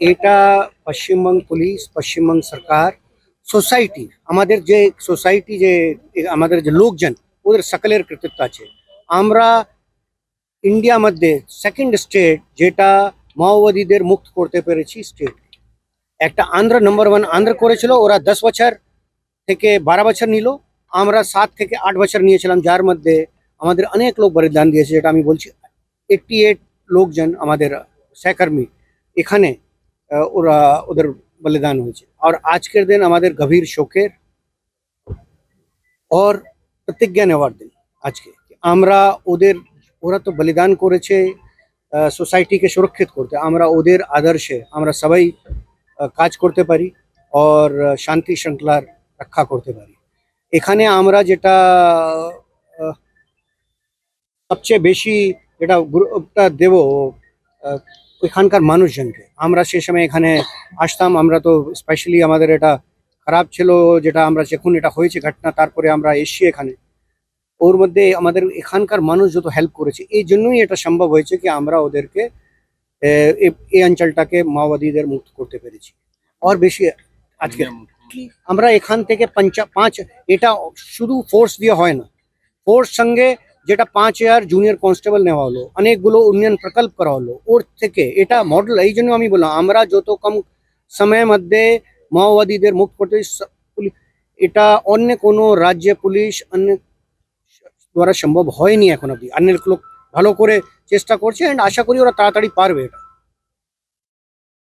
এটা পশ্চিমবঙ্গ পুলিশ, পশ্চিমবঙ্গ সরকার, সোসাইটি, আমাদের যে সোসাইটি যে, আমাদের যে লোকজন, ওদের সকলের কৃতিত্ব আছে। আমরা ইন্ডিয়া মধ্যে সেকেন্ড স্টেট যেটা মাওবাদীদের মুক্ত করতে পেরেছি স্টেট একটা আন্ধ্র নম্বর ওয়ান আন্ধ্র করেছিল, ওরা দশ বছর থেকে বারো বছর নিল। আমরা সাত থেকে আট বছর নিয়েছিলাম, যার মধ্যে আমাদের অনেক লোক বলিদান দিয়েছে, যেটা আমি বলছি এইটটি এইট লোকজন আমাদের সহকর্মী এখানে ওরা ওদের বলিদান হয়েছে। আর আজকের দিন আমাদের গভীর শোকের और প্রতিজ্ঞা নেওয়ার দিন আজকে। আমরা ওদের, ওরা তো বলিদান করেছে সোসাইটিকে সুরক্ষিত করতে। আমরা ওদের আদর্শে আমরা সবাই কাজ করতে পারি আর শান্তি শৃঙ্খলার রক্ষা করতে পারি। এখানে আমরা যেটা সবচেয়ে বেশি যেটা গুরুত্বটা দেব ওইখানকার মানুষজনকে। আমরা সে সময় এখানে আসতাম আমরা তো স্পেশালি আমাদের এটা খারাপ ছিল যেটা আমরা যখন এটা হয়েছে ঘটনা তারপরে আমরা এসছি এখানে। ওর মধ্যে আমাদের এখানকার মানুষ যত হেল্প করেছে এই জন্যই এটা সম্ভব হয়েছে কি আমরা ওদেরকে এই অঞ্চলটাকে মাওবাদীদের মুক্ত করতে পেরেছি। আর বেশি আজকে আমরা এখান থেকে পাঁচ এটা শুধু ফোর্স দিয়ে হয় না। ফোর্স সঙ্গে যেটা পাঁচ হাজার জুনিয়র কনস্টেবল নেওয়া হলো, অনেকগুলো উন্নয়ন প্রকল্প করা হলো, ওর থেকে এটা মডেল এই জন্য আমি বললাম, আমরা যত কম সময়ের মধ্যে মাওবাদীদের মুক্ত করতে এটা অন্য কোনো রাজ্যে পুলিশ অন্য দ্বারা সম্ভব হয়নি এখন অব্দি অন্য লোক ভালো করে চেষ্টা করছে অ্যান্ড আশা করি ওরা তাড়াতাড়ি পারবে এটা।